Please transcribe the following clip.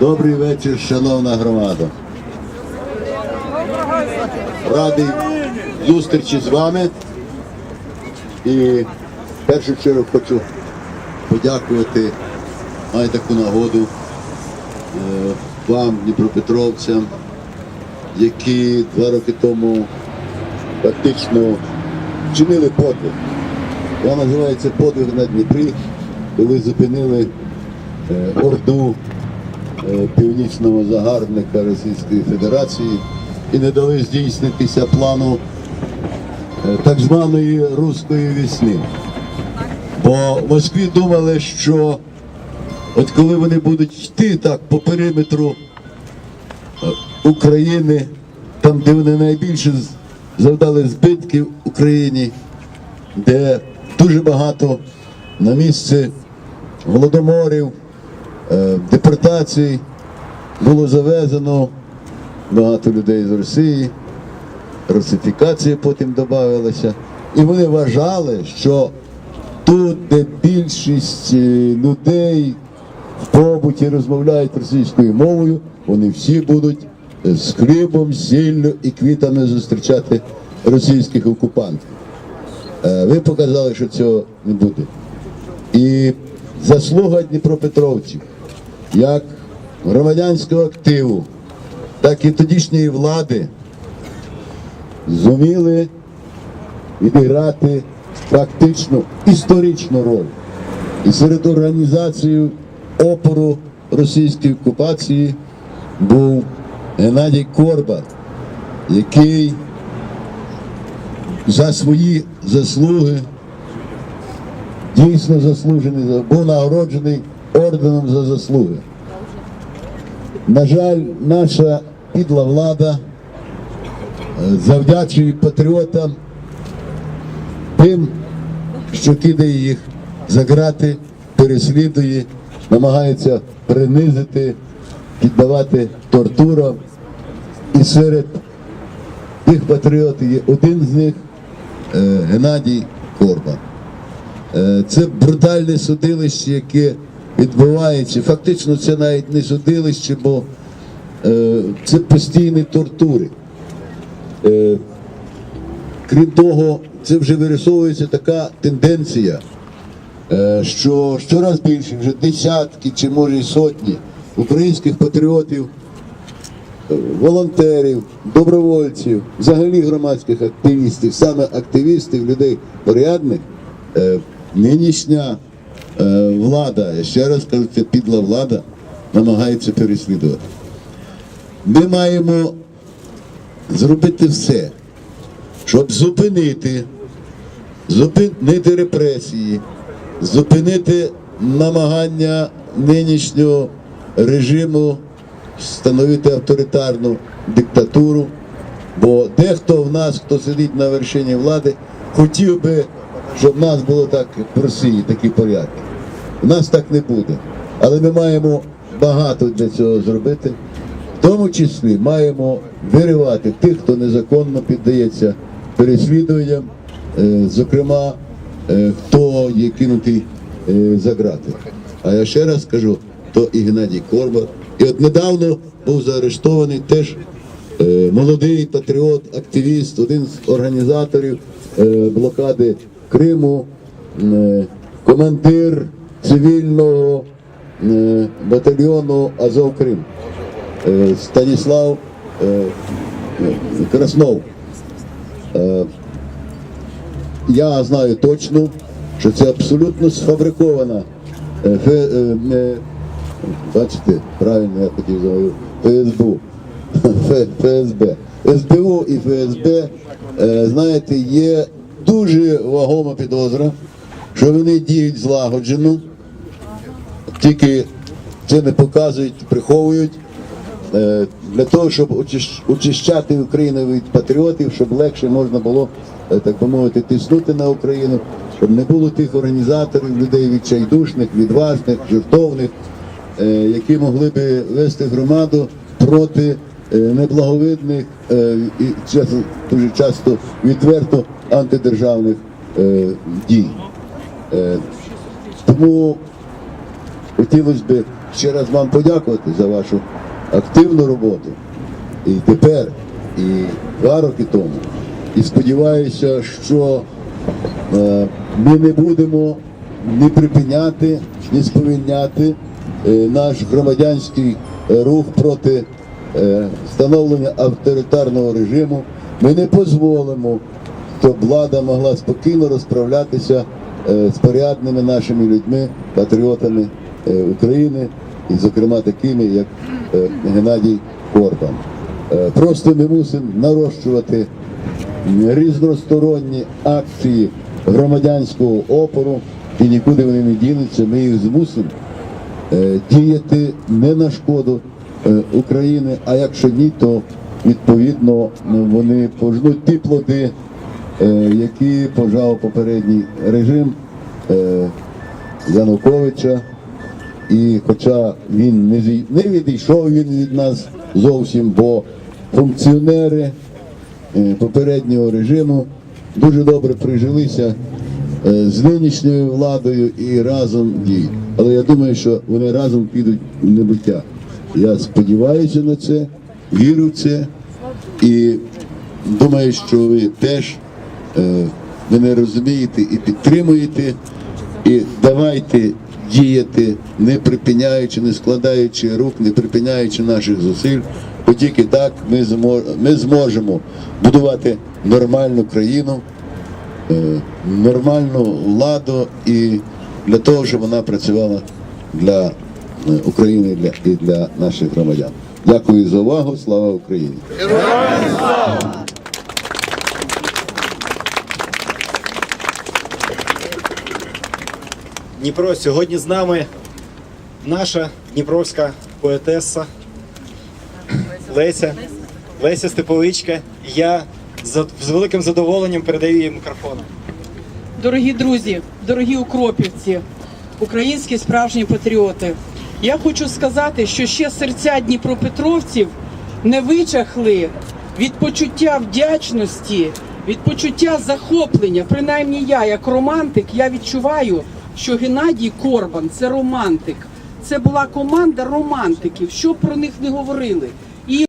Добрий вечір, шановна громада. Радий зустрічі з вами. І в першу чергу хочу подякувати, маю таку нагоду е, вам, Дніпропетровцям, які два роки тому фактично вчинили подвиг. Вона називається подвиг на Дніпрі, коли зупинили орду е, північного загарбника Російської Федерації і не дали здійснитися плану е, так званої руської весни. Бо в Москві думали, що от коли вони будуть йти так по периметру е, України, там, де вони найбільше завдали збитків Україні, де дуже багато на місці голодоморів, е, депортацій було завезено багато людей з Росії, русифікація потім додавалася. І вони вважали, що тут, де більшість е, людей в побуті розмовляють російською мовою, вони всі будуть е, з хлібом, сіллю і квітами зустрічати російських окупантів. Е, Ви показали, що цього не буде. І заслуга Дніпропетровців, як громадянського активу, так і тодішньої влади зуміли відіграти практично історичну роль. І серед організації опору російської окупації був Геннадій Корба, який за свої заслуги дійсно заслужений, був нагороджений орденом за заслуги. На жаль, наша підла влада е, завдячує патріотам тим, що кидає їх за грати, переслідує, намагається принизити, піддавати тортурам. І серед тих патріотів є один з них е, Геннадій Корба. Е, Це брутальне судилище, яке відбувається. Фактично, це навіть не судилище, бо е, це постійні тортури. Е, Крім того, це вже вирисовується така тенденція, е, що щораз більше, вже десятки чи може сотні українських патріотів, е, волонтерів, добровольців, взагалі громадських активістів, саме активістів, людей порядних, е, нинішня влада, ще раз кажу, це підла влада, намагається переслідувати. Ми маємо зробити все, щоб зупинити, зупинити репресії, зупинити намагання нинішнього режиму встановити авторитарну диктатуру. Бо дехто в нас, хто сидить на вершині влади, хотів би, щоб в нас було так в Росії, такі порядки. У нас так не буде. Але ми маємо багато для цього зробити. В тому числі маємо виривати тих, хто незаконно піддається переслідуванням, е, зокрема, е, хто є кинутий е, за грати. А я ще раз кажу, то і Геннадій Корба. І от недавно був заарештований теж молодий патріот, активіст, один з організаторів блокади Криму, е, командир цивільного е, батальйону Азов Крим. Е, Станіслав Краснов. Я знаю точно, що це абсолютно сфабрикована бачите, правильно я хотів сказати, ФСБ. ФСБ. СБУ і ФСБ, знаєте, є дуже вагома підозра, що вони діють злагоджено, тільки це не показують, приховують. Е, Для того, щоб очищ- очищати Україну від патріотів, щоб легше можна було, е, так би мовити, тиснути на Україну, щоб не було тих організаторів, людей відчайдушних, відважних, жертовних, е, які могли би вести громаду проти неблаговидних е, і дуже часто відверто антидержавних е, дій. Е, Тому хотілося б ще раз вам подякувати за вашу активну роботу. І тепер, і два роки тому. І сподіваюся, що е, ми не будемо ні припиняти, ні сповільняти е, наш громадянський е, рух проти е, встановлення авторитарного режиму. Ми не дозволимо, щоб влада могла спокійно розправлятися е, з порядними нашими людьми, патріотами е, України, і, зокрема, такими, як е, Геннадій Корбан. Е, Просто ми мусимо нарощувати різносторонні акції громадянського опору, і нікуди вони не дінуться. Ми їх змусимо е, діяти не на шкоду е, України, а якщо ні, то відповідно ну, вони пожнуть ті плоди, е, які пожав попередній режим е, Януковича. І хоча він не, відійшов він від нас зовсім, бо функціонери е, попереднього режиму дуже добре прижилися е, з нинішньою владою і разом діють. Але я думаю, що вони разом підуть в небуття. Я сподіваюся на це, вірю в це і думаю, що ви теж е, мене розумієте і підтримуєте. І давайте діяти, не припиняючи, не складаючи рук, не припиняючи наших зусиль, бо тільки так ми, ми зможемо будувати нормальну країну, е, нормальну владу і для того, щоб вона працювала для України і для, і для наших громадян. Дякую за увагу. Слава Україні! Дніпро. Сьогодні з нами наша дніпровська поетеса Леся, Леся Степовичка. Я з великим задоволенням передаю їй мікрофон. Дорогі друзі, дорогі укропівці, українські справжні патріоти. Я хочу сказати, що ще серця дніпропетровців не вичахли від почуття вдячності, від почуття захоплення. Принаймні я, як романтик, я відчуваю, що Геннадій Корбан це романтик. Це була команда романтиків. Що про них не говорили.